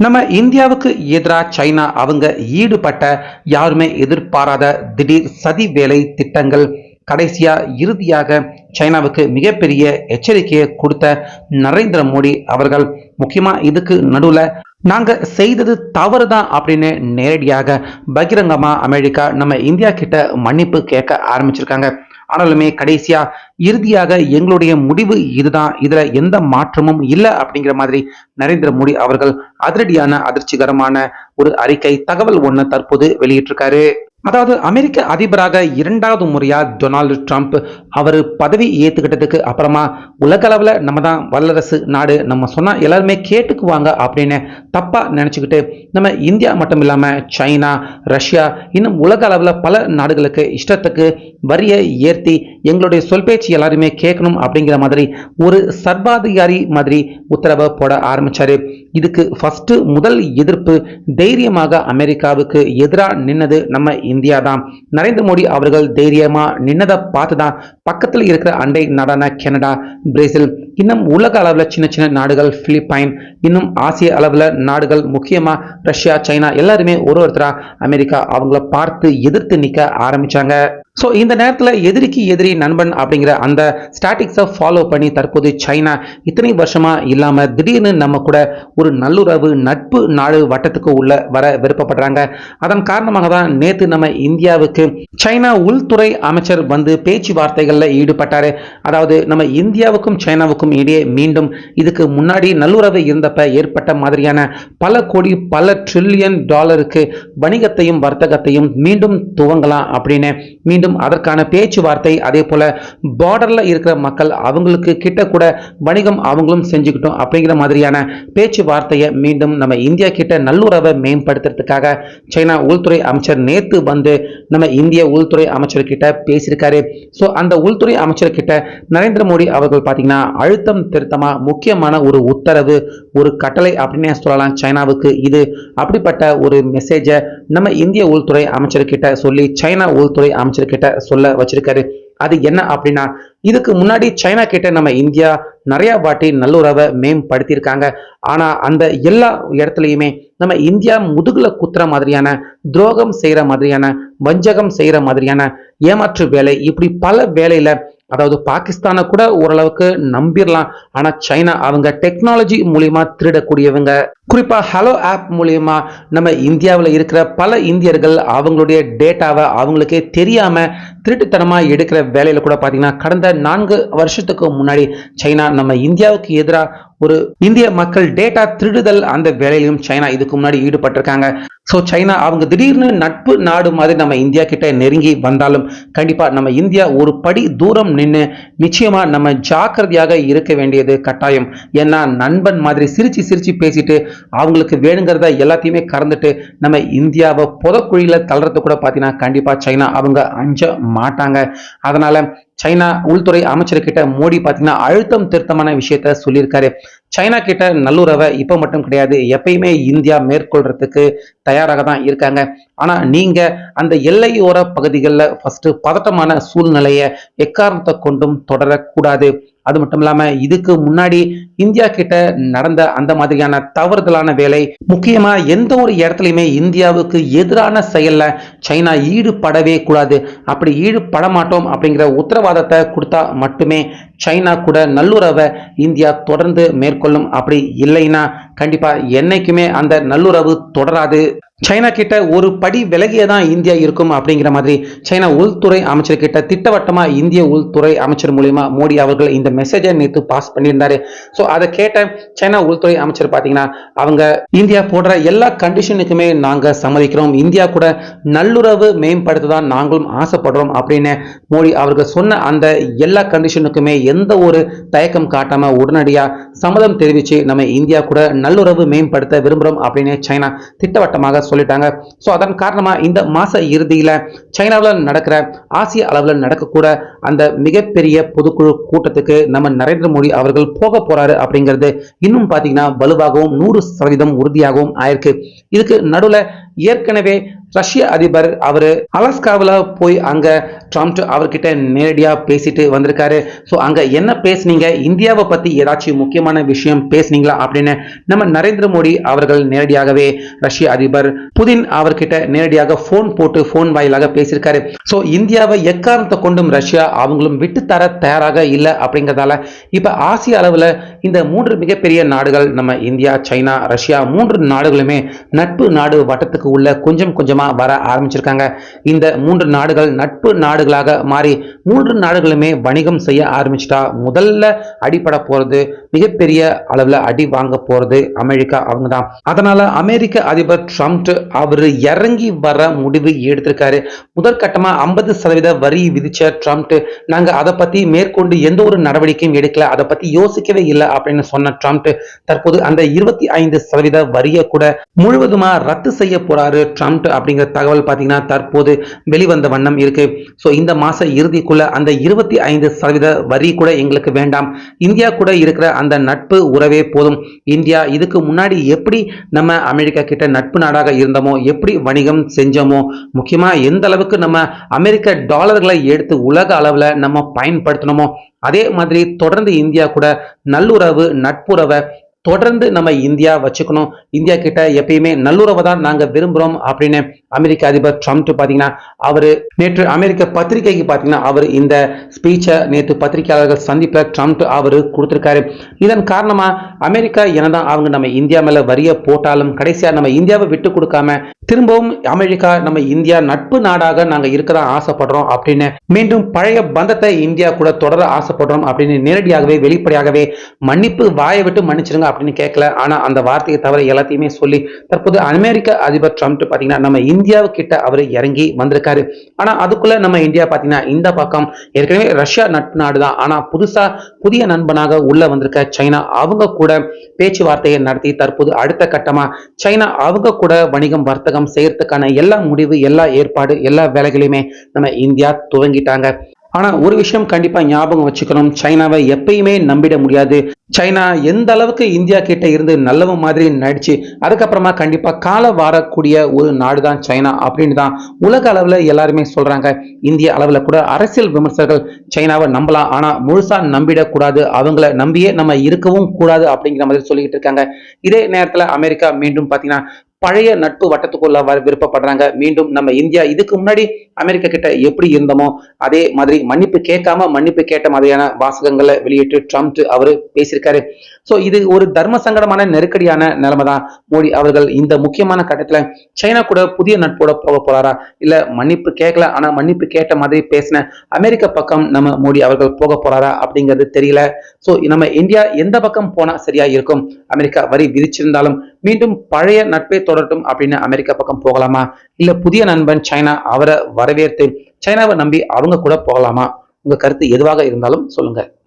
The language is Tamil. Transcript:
நம்ம இந்தியாவுக்கு எதிராக சைனா அவங்க ஈடுபட்ட யாருமே எதிர்பாராத திடீர் சதி வேலை திட்டங்கள் கடைசியா இறுதியாக சைனாவுக்கு மிகப்பெரிய எச்சரிக்கையை கொடுத்த நரேந்திர மோடி அவர்கள். முக்கியமா இதுக்கு நடுவில் நாங்க செய்தது தவறுதான் அப்படின்னு நேரடியாக பகிரங்கமா அமெரிக்கா நம்ம இந்தியா கிட்ட மன்னிப்பு கேட்க ஆரம்பிச்சிருக்காங்க. ஆனாலுமே கடைசியா இறுதியாக எங்களுடைய முடிவு இதுதான். இதுல எந்த மாற்றமும் இல்லை அப்படிங்கிற மாதிரி நரேந்திர மோடி அவர்கள் அதிரடியான அதிர்ச்சிகரமான ஒரு அறிக்கை தகவல் ஒன்று தற்போது வெளியிட்டிருக்காரு. அதாவது அமெரிக்க அதிபராக இரண்டாவது முறையாக டொனால்டு ட்ரம்ப் அவர் பதவி ஏற்றுக்கிட்டதுக்கு அப்புறமா உலகளவில் நம்ம தான் வல்லரசு நாடு. நம்ம சொன்னால் எல்லாருமே கேட்டுக்குவாங்க அப்படின்னு தப்பாக நினச்சிக்கிட்டு நம்ம இந்தியா மட்டும் இல்லாமல் சைனா ரஷ்யா இன்னும் உலக அளவில் பல நாடுகளுக்கு இஷ்டத்துக்கு வரியை ஏற்றி எங்களுடைய சொல் பேச்சு எல்லாருமே கேட்கணும் அப்படிங்கிற மாதிரி ஒரு சர்வாதிகாரி மாதிரி உத்தரவை போட ஆரம்பிச்சாரு. இதுக்கு ஃபஸ்ட்டு முதல் எதிர்ப்பு தைரியமாக அமெரிக்காவுக்கு எதிராக நின்னது நம்ம இந்தியா தான். நரேந்திர மோடி அவர்கள் தைரியமாக நின்னதை பார்த்து தான் பக்கத்தில் இருக்கிற அண்டை நாடான கனடா பிரேசில் இன்னும் உலக அளவில் சின்ன சின்ன நாடுகள் பிலிப்பைன் இன்னும் ஆசிய அளவில் நாடுகள் முக்கியமாக ரஷ்யா சைனா எல்லாருமே ஒரு ஒருத்தராக அமெரிக்கா அவங்கள பார்த்து எதிர்த்து நிற்க ஆரம்பித்தாங்க ஸோ இந்த நேரத்தில் எதிரிக்கு எதிரி நண்பன் அப்படிங்கிற அந்த ஸ்டாட்டிக்ஸை ஃபாலோ பண்ணி தற்போது சைனா இத்தனை வருஷமா இல்லாம திடீர்னு நம்ம கூட ஒரு நல்லுறவு நட்பு நாடு வட்டத்துக்கு உள்ள வர விருப்பப்படுறாங்க. அதன் காரணமாக தான் நேத்து நம்ம இந்தியாவுக்கு சைனா உள்துறை அமைச்சர் வந்து பேச்சுவார்த்தைகளில் ஈடுபட்டாரு. அதாவது நம்ம இந்தியாவுக்கும் சைனாவுக்கும் இடையே மீண்டும் இதுக்கு முன்னாடி நல்லுறவு இருந்தப்ப ஏற்பட்ட மாதிரியான பல கோடி பல ட்ரில்லியன் டாலருக்கு வணிகத்தையும் வர்த்தகத்தையும் மீண்டும் துவங்கலாம் அப்படின்னு மீண்டும் அதற்கான பேச்சுவார்த்தை அதே போல பார்டரில் இருக்கிற மக்கள் அவங்களுக்கு கிட்ட கூட வணிகம் அவங்களும் செஞ்சுக்கிட்டோம் அப்படிங்கிற மாதிரியான பேச்சுவார்த்தையை மீண்டும் நம்ம இந்தியா கிட்ட நல்லுறவை மேம்படுத்துறதுக்காக சைனா உள்துறை அமைச்சர் நேற்று வந்து நம்ம இந்திய உள்துறை அமைச்சர் கிட்ட பேசியிருக்காரு. ஸோ அந்த உள்துறை அமைச்சர் கிட்ட நரேந்திர மோடி அவர்கள் பார்த்தீங்கன்னா அழுத்தம் திருத்தமா முக்கியமான ஒரு உத்தரவு ஒரு கட்டளை அப்படின்னே சொல்லலாம் சைனாவுக்கு. இது அப்படிப்பட்ட ஒரு மெசேஜை நம்ம இந்திய உள்துறை அமைச்சர்கிட்ட சொல்லி சைனா உள்துறை அமைச்சர்கிட்ட சொல்ல வச்சிருக்காரு. அது என்ன அப்படின்னா இதுக்கு முன்னாடி சைனா கிட்ட நம்ம இந்தியா நிறைய வாட்டி நல்லுறவை மேம்படுத்தியிருக்காங்க. ஆனா அந்த எல்லா இடத்துலையுமே நம்ம இந்தியா முதுகுல குத்துற மாதிரியான துரோகம் செய்யற மாதிரியான வஞ்சகம் செய்யற மாதிரியான ஏமாற்று வேலை இப்படி பல வேலையில அதாவது பாகிஸ்தானை கூட ஓரளவுக்கு நம்பிடலாம் ஆனா சைனா அவங்க டெக்னாலஜி மூலியமா திருடக்கூடியவங்க. குறிப்பா ஹலோ ஆப் மூலியமா நம்ம இந்தியாவில் இருக்கிற பல இந்தியர்கள் அவங்களுடைய டேட்டாவை அவங்களுக்கே தெரியாம திருட்டுத்தனமாக எடுக்கிற வேலையில கூட பாத்தீங்கன்னா கடந்த நான்கு வருஷத்துக்கு முன்னாடி சைனா நம்ம இந்தியாவுக்கு எதிராக ஒரு இந்திய மக்கள் டேட்டா திருடுதல் அந்த வேலையிலும் சைனா இதுக்கு முன்னாடி ஈடுபட்டிருக்காங்க. ஸோ சைனா அவங்க திடீர்னு நட்பு நாடு மாதிரி நம்ம இந்தியா கிட்ட நெருங்கி வந்தாலும் கண்டிப்பாக நம்ம இந்தியா ஒரு படி தூரம் நின்று நிச்சயமா நம்ம ஜாக்கிரதையாக இருக்க வேண்டியது கட்டாயம். ஏன்னா நண்பன் மாதிரி சிரிச்சு சிரிச்சு பேசிட்டு அவங்களுக்கு வேணுங்கிறத எல்லாத்தையுமே கறந்துட்டு நம்ம இந்தியாவை புதக்குழியில் தள்ளுறது கூட பார்த்தீங்கன்னா கண்டிப்பாக சைனா அவங்க அஞ்ச மாட்டாங்க. அதனால சைனா உள்துறை அமைச்சர்கிட்ட மோடி பார்த்தீங்கன்னா அழுத்தம் திருத்தமான விஷயத்த சொல்லியிருக்காரு. சைனா கிட்ட நல்லுறவை இப்போ மட்டும் கிடையாது எப்பயுமே இந்தியா மேற்கொள்றதுக்கு தயாராக தான் இருக்காங்க. ஆனா நீங்க அந்த எல்லையோர பகுதிகளில் ஃபஸ்ட்டு பதட்டமான சூழ்நிலையை எக்காரணத்தை கொண்டும் தொடரக்கூடாது. அது மட்டும் இல்லாம இதுக்கு முன்னாடி இந்தியா கிட்ட நடந்த அந்த மாதிரியான தவறுதலான வேலை முக்கியமா எந்த ஒரு இடத்துலையுமே இந்தியாவுக்கு எதிரான செயல்ல சைனா ஈடுபடவே கூடாது. அப்படி ஈடுபட மாட்டோம் அப்படிங்கிற உத்தரவாதத்தை கொடுத்தா மட்டுமே சைனா கூட நல்லுறவை இந்தியா தொடர்ந்து மேற்கொள்ளும். அப்படி இல்லைன்னா கண்டிப்பா என்னைக்குமே அந்த நல்லுறவு தொடராது. சைனா கிட்ட ஒரு படி விலகியே தான் இந்தியா இருக்கும் அப்படிங்கிற மாதிரி சைனா உள்துறை அமைச்சர் கிட்ட திட்டவட்டமா இந்திய உள்துறை அமைச்சர் மூலியமா மோடி அவர்கள் இந்த மெசேஜை நேற்று பாஸ் பண்ணியிருந்தாரு. ஸோ அதை கேட்ட சைனா உள்துறை அமைச்சர் பார்த்தீங்கன்னா அவங்க இந்தியா போடுற எல்லா கண்டிஷனுக்குமே நாங்க சம்மதிக்கிறோம். இந்தியா கூட நல்லுறவு மேம்படுத்த தான் நாங்களும் ஆசைப்படுறோம் அப்படின்னு மோடி அவர்கள் சொன்ன அந்த எல்லா கண்டிஷனுக்குமே எந்த ஒரு தயக்கம் காட்டாம உடனடியா சம்மதம் தெரிவிச்சு நம்ம இந்தியா கூட நல்லுறவு மேம்படுத்த விரும்புறோம் அப்படின்னு சைனா திட்டவட்டமாக சொல்லிட்டாங்க. ஸோ அதன் காரணமாக இந்த மாத இறுதியில் சைனாவில் நடக்கிற ஆசிய அளவில் நடக்கக்கூட அந்த மிகப்பெரிய பொதுக்குழு கூட்டத்துக்கு நம்ம நரேந்திர மோடி அவர்கள் போக போறாரு அப்படிங்கிறது இன்னும் பார்த்தீங்கன்னா வலுவாகவும் நூறு சதவீதம் உறுதியாகவும் ஆயிருக்கு. இதுக்கு நடுவில் ஏற்கனவே ரஷ்ய அதிபர் அவரு அலாஸ்காவில் போய் அங்க ட்ரம்ப் அவர்கிட்ட நேரடியா பேசிட்டு வந்திருக்காரு. ஸோ அங்க என்ன பேசுனீங்க? இந்தியாவை பத்தி ஏதாச்சும் முக்கியமான விஷயம் பேசுனீங்களா அப்படின்னு நம்ம நரேந்திர மோடி அவர்கள் நேரடியாகவே ரஷ்ய அதிபர் புதின் அவர்கிட்ட நேரடியாக ஃபோன் போட்டு ஃபோன் வாயிலாக பேசியிருக்காரு. ஸோ இந்தியாவை எக்காரணத்தை கொண்டும் ரஷ்யா அவங்களும் விட்டு தர தயாராக இல்லை அப்படிங்கிறதால இப்ப ஆசிய அளவுல இந்த மூன்று மிகப்பெரிய நாடுகள் நம்ம இந்தியா சைனா ரஷ்யா மூன்று நாடுகளுமே நட்பு நாடு வட்டத்துக்கு உள்ள கொஞ்சம் கொஞ்சம் வர ஆரம்பிச்சிருக்காங்க. இந்த மூன்று நாடுகள் நட்பு நாடுகளாக மாறி மூன்று நாடுகளுமே வணிகம் செய்ய ஆரம்பிச்சிட்டா. முதல்ல அடிபட போகிறது மிகப்பெரிய அளவுல அடி வாங்க போறது அமெரிக்கா அவங்க தான் அதனால் அமெரிக்க அதிபர் ட்ரம்ப் அவர் இறங்கி வர முடிவு எடுத்திருக்காரு. முதற்கட்டமா ஐம்பது சதவீத வரி விதிச்ச ட்ரம்ப் நாங்க அதை பத்தி மேற்கொண்டு எந்த ஒரு நடவடிக்கையும் எடுக்கல அதை பத்தி யோசிக்கவே இல்லை அப்படின்னு சொன்ன ட்ரம்ப் தற்போது அந்த இருபத்தி ஐந்து சதவீத வரியை கூட முழுவதுமா ரத்து செய்ய போறாரு ட்ரம்ப் அப்படிங்கிற தகவல் பாத்தீங்கன்னா தற்போது வெளிவந்த வண்ணம் இருக்கு. ஸோ இந்த மாச இறுதிக்குள்ள அந்த இருபத்தி ஐந்து சதவீத வரி கூட எங்களுக்கு வேண்டாம். இந்தியா கூட இருக்கிற அந்த நட்பு உறவே போதும். இந்தியா இதுக்கு முன்னாடி எப்படி நம்ம அமெரிக்கா கிட்ட நட்பு நாடாக இருந்தோமோ எப்படி வணிகம் செஞ்சோமோ முக்கியமா எந்த அளவுக்கு நம்ம அமெரிக்க டாலர்களை எடுத்து உலக அளவுல நம்ம பயன்படுத்தணுமோ அதே மாதிரி தொடர்ந்து இந்தியா கூட நல்லுறவு நட்புறவை தொடர்ந்து நம்ம இந்தியா வச்சுக்கணும். இந்தியா கிட்ட எப்பயுமே நல்லுறவை தான் நாங்க விரும்புறோம் அப்படின்னு அமெரிக்க அதிபர் ட்ரம்ப் பாத்தீங்கன்னா அவரு நேற்று அமெரிக்க பத்திரிகைக்கு பாத்தீங்கன்னா அவர் இந்த ஸ்பீச்சை நேற்று பத்திரிகையாளர்கள் சந்திப்ப ட்ரம்ப் அவரு கொடுத்திருக்காரு. இதன் காரணமா அமெரிக்கா என்னதான் அவங்க நம்ம இந்தியா மேல வரிய போட்டாலும் கடைசியா நம்ம இந்தியாவை விட்டு கொடுக்காம திரும்பவும் அமெரிக்கா நம்ம இந்தியா நட்பு நாடாக நாங்க இருக்கதா ஆசைப்படுறோம் அப்படின்னு மீண்டும் பழைய பந்தத்தை இந்தியா கூட தொடர ஆசைப்படுறோம் அப்படின்னு நேரடியாகவே வெளிப்படையாகவே மன்னிப்பு வாயை விட்டு மன்னிச்சிருங்க அப்படின்னு கேட்கல ஆனா அந்த வார்த்தையை தவிர எல்லாத்தையுமே சொல்லி தற்போது அமெரிக்க அதிபர் ட்ரம்ப் பாத்தீங்கன்னா நம்ம இந்தியாவு கிட்ட அவர் இறங்கி வந்திருக்காரு. ஆனா அதுக்குள்ள நம்ம இந்தியா பாத்தீங்கன்னா இந்த பக்கம் ஏற்கனவே ரஷ்யா நட்பு நாடு தான். ஆனா புதுசா புதிய நண்பனாக உள்ள வந்திருக்க சைனா அவங்க கூட பேச்சுவார்த்தையை நடத்தி தற்போது அடுத்த கட்டமா சைனா அவங்க கூட வணிகம் வர்த்தகம் செய்யறதுக்கான எல்லா முடிவு எல்லா ஏற்பாடு எல்லா வேலைகளையுமே நம்ம இந்தியா துவங்கிட்டாங்க. ஆனா ஒரு விஷயம் கண்டிப்பா ஞாபகம் வச்சுக்கணும். சைனாவை எப்பயுமே நம்பிட முடியாது. சைனா எந்த அளவுக்கு இந்தியா கிட்ட இருந்து நல்லவன் மாதிரி நடிச்சு அதுக்கப்புறமா கண்டிப்பா கால வாரக்கூடிய ஒரு நாடு தான் சைனா அப்படின்னு தான் உலக அளவில் எல்லாருமே சொல்றாங்க. இந்திய அளவில் கூட அரசியல் விமர்சகர்கள் சைனாவை நம்பலாம். ஆனா முழுசா நம்பிடக்கூடாது. அவங்கள நம்பியே நம்ம இருக்கவும் கூடாது அப்படிங்கிற மாதிரி சொல்லிக்கிட்டு இருக்காங்க. இதே நேரத்தில் அமெரிக்கா மீண்டும் பார்த்தீங்கன்னா பழைய நட்பு வட்டத்துக்குள்ள வர விருப்பப்படுறாங்க. மீண்டும் நம்ம இந்தியா இதுக்கு முன்னாடி அமெரிக்கா கிட்ட எப்படி இருந்தோமோ அதே மாதிரி மன்னிப்பு கேட்காம மன்னிப்பு கேட்ட மாதிரியான வாசகங்களை வெளியிட்டு ட்ரம்ப் அவரு பேசியிருக்காரு. ஸோ இது ஒரு தர்ம சங்கடமான நெருக்கடியான நிலைமை தான் மோடி அவர்கள் இந்த முக்கியமான கட்டத்துல சைனா கூட புதிய நட்போட போக போறாரா? இல்ல மன்னிப்பு கேட்கல ஆனா மன்னிப்பு கேட்ட மாதிரி பேசின அமெரிக்க பக்கம் நம்ம மோடி அவர்கள் போக போறாரா அப்படிங்கிறது தெரியல. சோ நம்ம இந்தியா எந்த பக்கம் போனா சரியா இருக்கும்? அமெரிக்கா வரி விதிச்சிருந்தாலும் மீண்டும் பழைய நட்பை தொடரட்டும் அப்படின்னு அமெரிக்கா பக்கம் போகலாமா? இல்ல புதிய நண்பன் சைனா அவரை வரவேற்று சைனாவை நம்பி அவங்க கூட போகலாமா? உங்க கருத்து எதுவாக இருந்தாலும் சொல்லுங்க.